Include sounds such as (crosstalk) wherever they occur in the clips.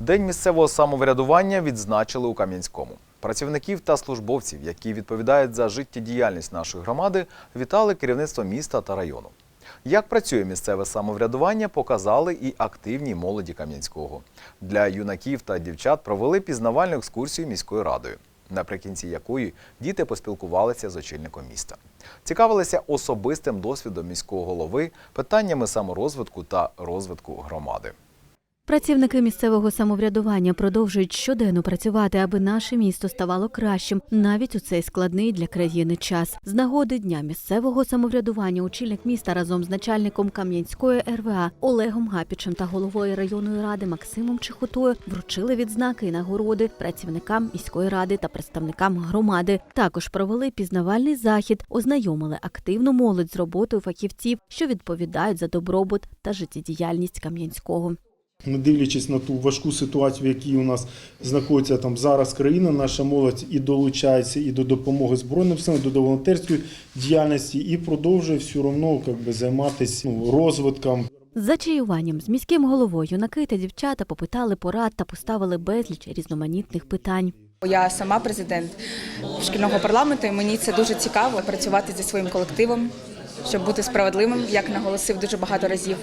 День місцевого самоврядування відзначили у Кам'янському. Працівників та службовців, які відповідають за життєдіяльність нашої громади, вітали керівництво міста та району. Як працює місцеве самоврядування, показали і активній молоді Кам'янського. Для юнаків та дівчат провели пізнавальну екскурсію міською радою, наприкінці якої діти поспілкувалися з очільником міста. Цікавилися особистим досвідом міського голови, питаннями саморозвитку та розвитку громади. Працівники місцевого самоврядування продовжують щоденно працювати, аби наше місто ставало кращим навіть у цей складний для країни час. З нагоди дня місцевого самоврядування очільник міста разом з начальником Кам'янської РВА Олегом Гапічем та головою районної ради Максимом Чехотою вручили відзнаки і нагороди працівникам міської ради та представникам громади. Також провели пізнавальний захід, ознайомили активну молодь з роботою фахівців, що відповідають за добробут та життєдіяльність Кам'янського. Не дивлячись на ту важку ситуацію, в якій у нас знаходиться там зараз країна, наша молодь і долучається і до допомоги збройним силам, і до волонтерської діяльності, і продовжує все одно би, займатися ну, розвитком. За чаюванням з міським головою юнаки та дівчата попитали порад та поставили безліч різноманітних питань. Я сама президент шкільного парламенту, і мені це дуже цікаво працювати зі своїм колективом, щоб бути справедливим, як наголосив дуже багато разів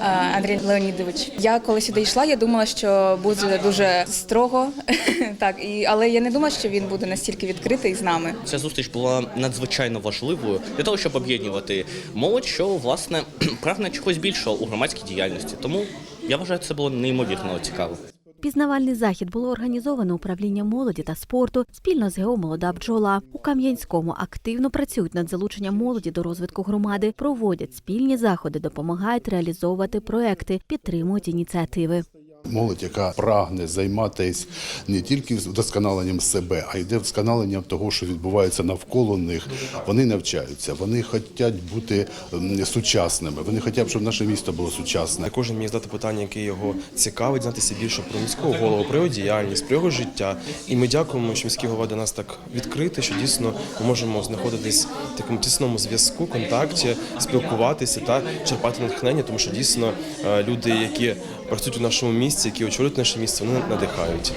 е, Андрій Леонідович. Я коли сюди йшла, я думала, що буде дуже строго, (laughs) так і але я не думала, що він буде настільки відкритий з нами. Ця зустріч була надзвичайно важливою для того, щоб об'єднувати молодь, що власне (clears throat) прагне чогось більшого у громадській діяльності. Тому я вважаю, це було неймовірно цікаво. Пізнавальний захід було організовано управлінням молоді та спорту спільно з ГО «Молода бджола. У Кам'янському активно працюють над залученням молоді до розвитку громади, проводять спільні заходи, допомагають реалізовувати проекти, підтримують ініціативи. Молодь, яка прагне займатися не тільки вдосконаленням себе, а й вдосконаленням того, що відбувається навколо них. Вони навчаються, вони хочуть бути сучасними. Вони хочуть, щоб наше місто було сучасне. Кожен міг задати питання, яке його цікавить, знатися більше про міського голову, про його діяльність, про його життя. І ми дякуємо, що міський голова до нас так відкритий, що дійсно ми можемо знаходитись в такому тісному зв'язку, контакті, спілкуватися та черпати натхнення, тому що дійсно е, люди, які працюють у нашому місці, які очолюють наше місце, вони надихають.